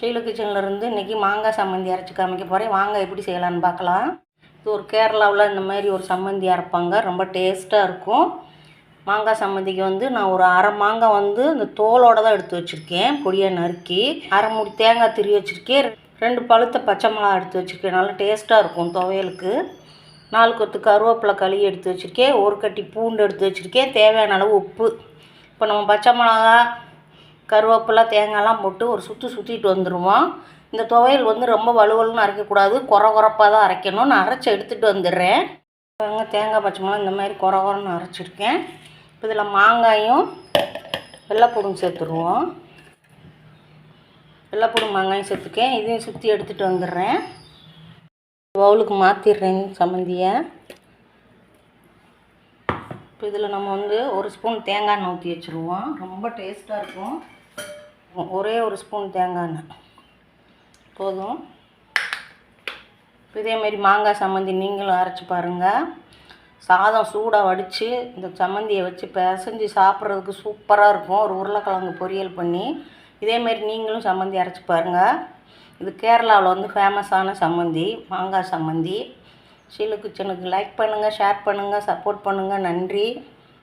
ஸ்ரீலு கிச்சன்லேருந்து இன்றைக்கி மாங்காய் சம்மந்தி அரைச்சி காமிக்க போகிறேன் வாங்க எப்படி செய்யலான்னு பார்க்கலாம். இது ஒரு கேரளாவில் இந்த மாதிரி ஒரு சம்மந்தி அரைப்பாங்க. ரொம்ப டேஸ்ட்டாக இருக்கும். மாங்காய் சம்மந்திக்கு வந்து நான் ஒரு அரை மாங்காய் வந்து இந்த தோலோட தான் எடுத்து வச்சுருக்கேன். பொடியாக நறுக்கி அரை மூடி தேங்காய் திரி வச்சுருக்கேன். ரெண்டு பழுத்த பச்சை மிளகா எடுத்து வச்சுருக்கேன். நல்லா டேஸ்ட்டாக இருக்கும் துவையலுக்கு. நாலு கொத்து கருவேப்பிலை கழுவி எடுத்து வச்சுருக்கேன். ஒரு கட்டி பூண்டு எடுத்து வச்சுருக்கேன். தேவையான அளவு உப்பு. இப்போ நம்ம பச்சை மிளகா கருவேப்பிலை தேங்காய்லாம் போட்டு ஒரு சுற்றி சுற்றிட்டு வந்துடுவோம் இந்த துவையல் வந்து ரொம்ப வலுவலுன்னு அரைக்கக்கூடாது. குறை குறைப்பாக தான் அரைக்கணும். நான் அரைச்சி எடுத்துகிட்டு வந்துடுறேன். பாருங்க தேங்காய் பச்சை மிளகா இந்த மாதிரி குறை குறைன்னு அரைச்சிருக்கேன். இப்போ இதில் மாங்காயும் வெள்ளைப்பூடும் சேர்த்துருவோம். வெள்ளைப்பூடும் மாங்காயும் சேர்த்துக்கேன் இதையும் சுற்றி எடுத்துகிட்டு வந்துடுறேன். பவுலுக்கு மாற்றிடுறேன் சம்மந்தியை. இப்போ இதில் நம்ம வந்து ஒரு ஸ்பூன் தேங்காய் எண்ணெய் ஊற்றி வச்சுருவோம். ரொம்ப டேஸ்ட்டாக இருக்கும். ஒரே ஒரு ஸ்பூன் தேங்காய் எண்ணெய். போதும். இதேமாரி மாங்காய் சம்மந்தி நீங்களும் அரைச்சி பாருங்கள் சாதம் சூடாக வடித்து இந்த சம்மந்தியை வச்சு பிசைஞ்சு சாப்பிட்றதுக்கு சூப்பராக இருக்கும். ஒரு உருளைக்கிழங்கு பொரியல் பண்ணி இதேமாரி நீங்களும் சம்மந்தி அரைச்சி பாருங்கள் இது கேரளாவில் வந்து ஃபேமஸான சம்மந்தி மாங்காய் சம்மந்தி. ஷீலு கிச்சனுக்கு லைக் பண்ணுங்கள் ஷேர் பண்ணுங்கள் சப்போர்ட் பண்ணுங்கள் நன்றி.